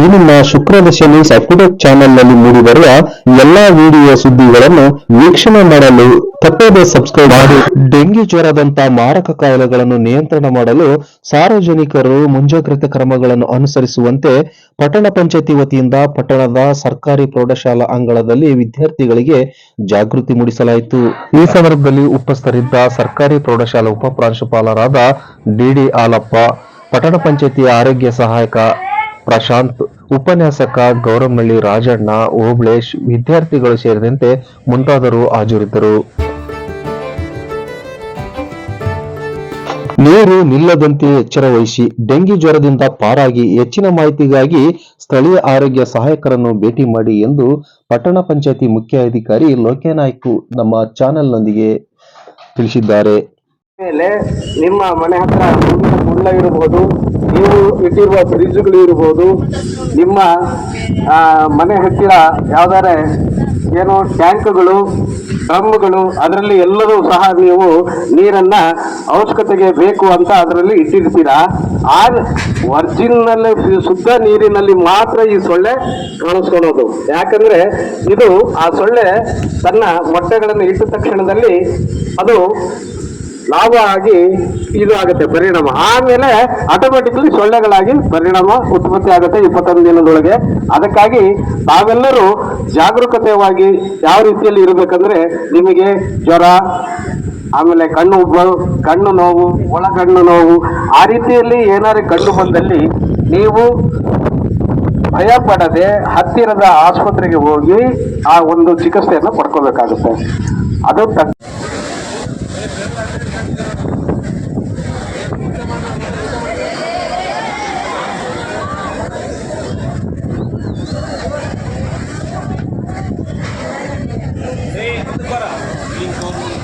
ಈ ನಿಮ್ಮ ಶುಕ್ರದಶ ನ್ಯೂಸ್ ಚಾನೆಲ್ನಲ್ಲಿ ಮೂಡಿಬರುವ ಎಲ್ಲಾ ವಿಡಿಯೋ ಸುದ್ದಿಗಳನ್ನು ವೀಕ್ಷಣೆ ಮಾಡಲು ತಪ್ಪದೇ ಸಬ್ಸ್ಕ್ರೈಬ್ ಮಾಡಿ. ಡೆಂಗಿ ಜ್ವರದಂತ ಮಾರಕ ಕಾಯಿಲೆಗಳನ್ನು ನಿಯಂತ್ರಣ ಮಾಡಲು ಸಾರ್ವಜನಿಕರು ಮುಂಜಾಗ್ರತೆ ಕ್ರಮಗಳನ್ನು ಅನುಸರಿಸುವಂತೆ ಪಟ್ಟಣ ಪಂಚಾಯತಿ ವತಿಯಿಂದ ಪಟ್ಟಣದ ಸರ್ಕಾರಿ ಪ್ರೌಢಶಾಲಾ ಅಂಗಳದಲ್ಲಿ ವಿದ್ಯಾರ್ಥಿಗಳಿಗೆ ಜಾಗೃತಿ ಮೂಡಿಸಲಾಯಿತು. ಈ ಸಂದರ್ಭದಲ್ಲಿ ಉಪಸ್ಥರಿದ್ದ ಸರ್ಕಾರಿ ಪ್ರೌಢಶಾಲಾ ಉಪ ಪ್ರಾಂಶುಪಾಲರಾದ ಡಿಡಿ ಹಾಲಪ್ಪ ಪಟ್ಟಣ ಪಂಚಾಯತಿ ಆರೋಗ್ಯ ಸಹಾಯಕ ಪ್ರಶಾಂತ್, ಉಪನ್ಯಾಸಕ ಗೌರಮಳ್ಳಿ ರಾಜಣ್ಣ ಓಬ್ಳೇಶ್ ವಿದ್ಯಾರ್ಥಿಗಳು ಸೇರಿದಂತೆ ಮುಂತಾದರು ಹಾಜರಿದ್ದರು. ನೀರು ನಿಲ್ಲದಂತೆ ಎಚ್ಚರ ವಹಿಸಿ ಡೆಂಗಿ ಜ್ವರದಿಂದ ಪಾರಾಗಿ ಹೆಚ್ಚಿನ ಮಾಹಿತಿಗಾಗಿ ಸ್ಥಳೀಯ ಆರೋಗ್ಯ ಸಹಾಯಕರನ್ನು ಭೇಟಿ ಮಾಡಿ ಎಂದು ಪಟ್ಟಣ ಪಂಚಾಯತಿ ಮುಖ್ಯ ಅಧಿಕಾರಿ ಲೋಕ್ಯನಾಯ್ಕು ನಮ್ಮ ಚಾನೆಲ್ನೊಂದಿಗೆ ತಿಳಿಸಿದ್ದಾರೆ. ಮೇಲೆ ನಿಮ್ಮ ಮನೆ ಹತ್ರ ಮುಳ್ಳ ಇರಬಹುದು ನೀವು ಇಟ್ಟಿರುವ ಫ್ರಿಜ್ಗಳು ಇರ್ಬೋದು, ನಿಮ್ಮ ಮನೆ ಹತ್ತಿರ ಯಾವ್ದಾರೆ ಏನು ಟ್ಯಾಂಕ್ಗಳು, ಡ್ರಮ್ಗಳು, ಅದರಲ್ಲಿ ಎಲ್ಲರೂ ಸಹ ನೀವು ನೀರನ್ನ ಅವಶ್ಯಕತೆಗೆ ಬೇಕು ಅಂತ ಅದರಲ್ಲಿ ಇಟ್ಟಿರ್ತೀರಾ? ಆ ಒರಿಜಿನಲ್ ಶುದ್ಧ ನೀರಿನಲ್ಲಿ ಮಾತ್ರ ಈ ಸೊಳ್ಳೆ ಕಾಣಿಸ್ಕೊಳ್ಳೋದು. ಯಾಕಂದ್ರೆ ಇದು ಆ ಸೊಳ್ಳೆ ತನ್ನ ಮೊಟ್ಟೆಗಳನ್ನು ಇಟ್ಟ ತಕ್ಷಣದಲ್ಲಿ ಅದು ಲಾಭ ಆಗಿ ಇದು ಆಗುತ್ತೆ, ಪರಿಣಾಮ. ಆಮೇಲೆ ಆಟೋಮೆಟಿಕ್ಲಿ ಸೊಳ್ಳೆಗಳಾಗಿ ಪರಿಣಾಮ ಉತ್ಪತ್ತಿ ಆಗುತ್ತೆ ಇಪ್ಪತ್ತೊಂದು ದಿನದೊಳಗೆ. ಅದಕ್ಕಾಗಿ ತಾವೆಲ್ಲರೂ ಜಾಗರೂಕತೆಯಾಗಿ ಯಾವ ರೀತಿಯಲ್ಲಿ ಇರಬೇಕಂದ್ರೆ ನಿಮಗೆ ಜ್ವರ, ಆಮೇಲೆ ಕಣ್ಣು ಉಬ್ಬ, ಕಣ್ಣು ನೋವು ಒಳ ಕಣ್ಣು ನೋವು, ಆ ರೀತಿಯಲ್ಲಿ ಏನಾದ್ರು ಕಂಡು ಬಂದಲ್ಲಿ ನೀವು ಭಯ ಪಡದೆ ಹತ್ತಿರದ ಆಸ್ಪತ್ರೆಗೆ ಹೋಗಿ ಆ ಒಂದು ಚಿಕಿತ್ಸೆಯನ್ನು ಪಡ್ಕೋಬೇಕಾಗುತ್ತೆ. ಅದು ತಕ್ಕ লিঙ্কন